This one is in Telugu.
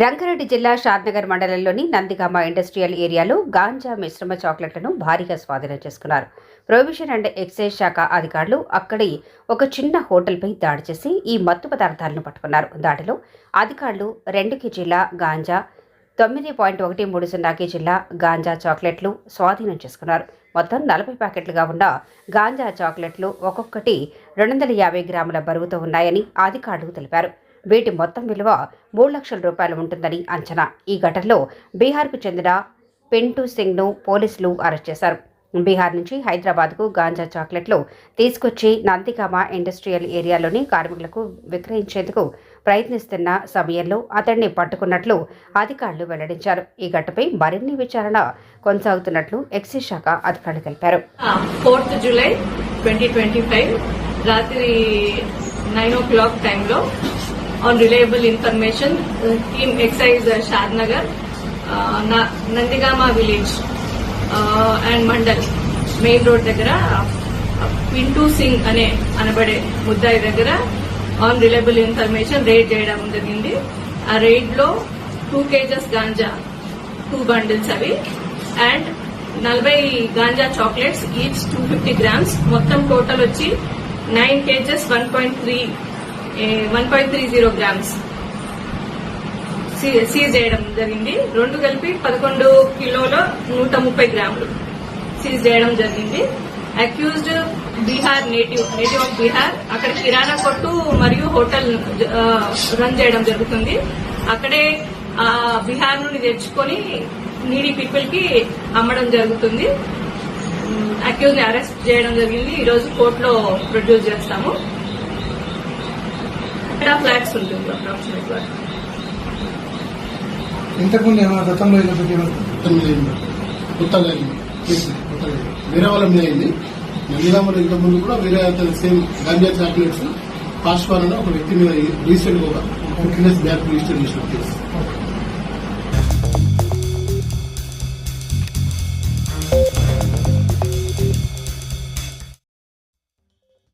రంగారెడ్డి జిల్లా షాద్నగర్ మండలంలోని నందిగామ ఇండస్ట్రియల్ ఏరియాలో గాంజా మిశ్రమ చాక్లెట్లను భారీగా స్వాధీనం చేసుకున్నారు. ప్రొహిబిషన్ అండ్ ఎక్సైజ్ శాఖ అధికారులు అక్కడి ఒక చిన్న హోటల్పై దాడి చేసి ఈ మత్తు పదార్థాలను పట్టుకున్నారు. దాడిలో అధికారులు రెండు కేజీల గాంజా తొమ్మిది పాయింట్ ఒకటి మూడు సున్నా కేజీల గాంజా చాక్లెట్లు స్వాధీనం చేసుకున్నారు. మొత్తం నలభై ప్యాకెట్లుగా ఉన్న గాంజా చాక్లెట్లు ఒక్కొక్కటి రెండు వందల యాభై గ్రాముల బరువుతో ఉన్నాయని అధికారులు తెలిపారు. వీటి మొత్తం విలువ మూడు లక్షల రూపాయలు ఉంటుందని అంచనా. ఈ ఘటనలో బీహార్కు చెందిన పింటూ సింగ్ను పోలీసులు అరెస్ట్ చేశారు. బీహార్ నుంచి హైదరాబాద్కు గాంజా చాక్లెట్లు తీసుకొచ్చి నందిగామ ఇండస్ట్రియల్ ఏరియాలోని కార్మికులకు విక్రయించేందుకు ప్రయత్నిస్తున్న సమయంలో అతన్ని పట్టుకున్నట్లు అధికారులు వెల్లడించారు. ఈ ఘటనపై మరిన్ని విచారణ కొనసాగుతున్నట్లు ఎక్సైజ్ శాఖ అధికారులు తెలిపారు. Fourth July twenty twenty five రాత్రి నైన్ ఓ క్లాక్ టైంలో on reliable information team excise Sharnagar Nagar Nandigama village and mandal main road దగ్గర పింటూ సింగ్ అనే అనబడే ముద్దాయి దగ్గర ఆన్ రిలయబుల్ ఇన్ఫర్మేషన్ రేడ్ చేయడం జరిగింది. ఆ రేడ్లో two kgs ganja two bundles అవి అండ్ నలభై ganja chocolates each two fifty grams మొత్తం టోటల్ వచ్చి nine kgs one point three one point three zero grams seize చేయడం జరిగింది. రెండు కలిపి పదకొండు కిలోల నూట ముప్పై గ్రాములు సీజ్ చేయడం జరిగింది. Accused Bihar native native of Bihar అక్కడ కిరాణా కొట్టు మరియు హోటల్ రన్ చేయడం జరుగుతుంది. అక్కడే ఆ, బీహార్ నుండి తెచ్చుకొని నీడీ పీపుల్కి అమ్మడం జరుగుతుంది. అక్యూజ్ని అరెస్ట్ చేయడం జరిగింది. ఈ రోజు కోర్టులో ప్రొడ్యూస్ చేస్తాము. ఇక్కడ ఫ్లాట్స్ ఉంటుంది అప్రాక్సిమేట్గా ఇంతకుముందు ఏమైనా గతంలో కొత్తగా. వేరే వాళ్ళ మీద అయింది. నందిగామలో ఇంత ముందు కూడా వేరే అతను సేమ్ గాంజా చాక్లెట్స్ పాస్వాన్ ఒక వ్యక్తి మీద రీసెంట్గా ఒక డేస్ బ్యాక్ రిజిస్టర్ చేసిన కేసు